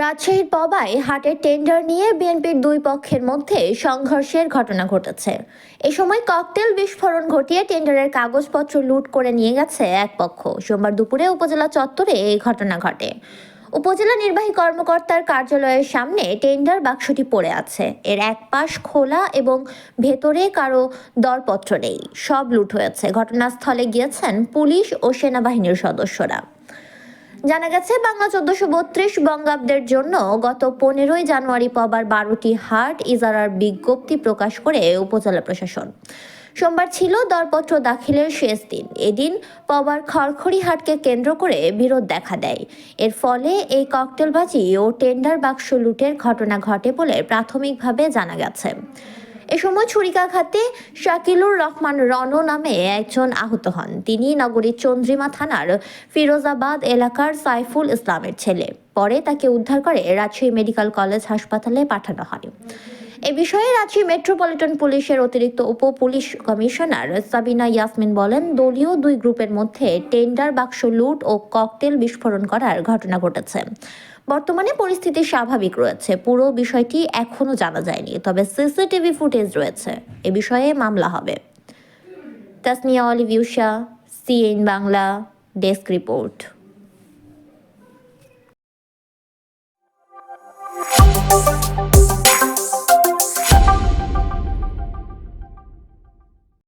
রাজশাহীর পবায় হাটের টেন্ডার নিয়ে বিএনপির দুই পক্ষের মধ্যে সংঘর্ষের ঘটনা ঘটেছে। এ সময় ককটেল বিস্ফোরণ ঘটিয়ে টেন্ডারের কাগজপত্র লুট করে নিয়ে গেছে এক পক্ষ। সোমবার দুপুরে উপজেলা চত্বরে এই ঘটনা ঘটে। উপজেলা নির্বাহী কর্মকর্তার কার্যালয়ের সামনে টেন্ডার বাক্সটি পড়ে আছে। এর এক পাশ খোলা এবং ভেতরে কারও দরপত্র নেই। সব লুট হয়েছে। ঘটনাস্থলে গিয়েছেন পুলিশ ও সেনাবাহিনীর সদস্যরা। জানা গেছে, বাংলা চোদ্দশো বত্রিশ বঙ্গাব্দের জন্য গত পনেরোই জানুয়ারি পবার বারোটি হাট ইজারার বিজ্ঞপ্তি প্রকাশ করে উপজেলা প্রশাসন। সোমবার ছিল দরপত্র দাখিলের শেষ দিন। এদিন পবার খড়খড়ি হাটকে কেন্দ্র করে বিরোধ দেখা দেয়। এর ফলে এই ককটেলবাজি ও টেন্ডার বাক্স লুটের ঘটনা ঘটে বলে প্রাথমিকভাবে জানা গেছে। এ সময় ছুরিকাঘাতে শাকিলুর রহমান রন নামে একজন আহত হন। তিনি নগরীর চন্দ্রিমা থানার ফিরোজাবাদ এলাকার সাইফুল ইসলামের ছেলে। পরে তাকে উদ্ধার করে রাজশাহী মেডিকেল কলেজ হাসপাতালে পাঠানো হয়। এ বিষয়ে রাঁচি মেট্রোপলিটন পুলিশের অতিরিক্ত উপ পুলিশ কমিশনার সাবিনা ইয়াসমিন বলেন, দলীয় দুই গ্রুপের মধ্যে টেন্ডার বাক্স লুট ও ককটেল বিস্ফোরণ করার ঘটনা ঘটেছে। বর্তমানে পরিস্থিতি স্বাভাবিক রয়েছে। পুরো বিষয়টি এখনও জানা যায়নি, তবে সিসিটিভি ফুটেজ রয়েছে। এ বিষয়ে মামলা হবে। তাসনিয়া অলিভিউশা, সিএন বাংলা, ডেস্ক রিপোর্ট।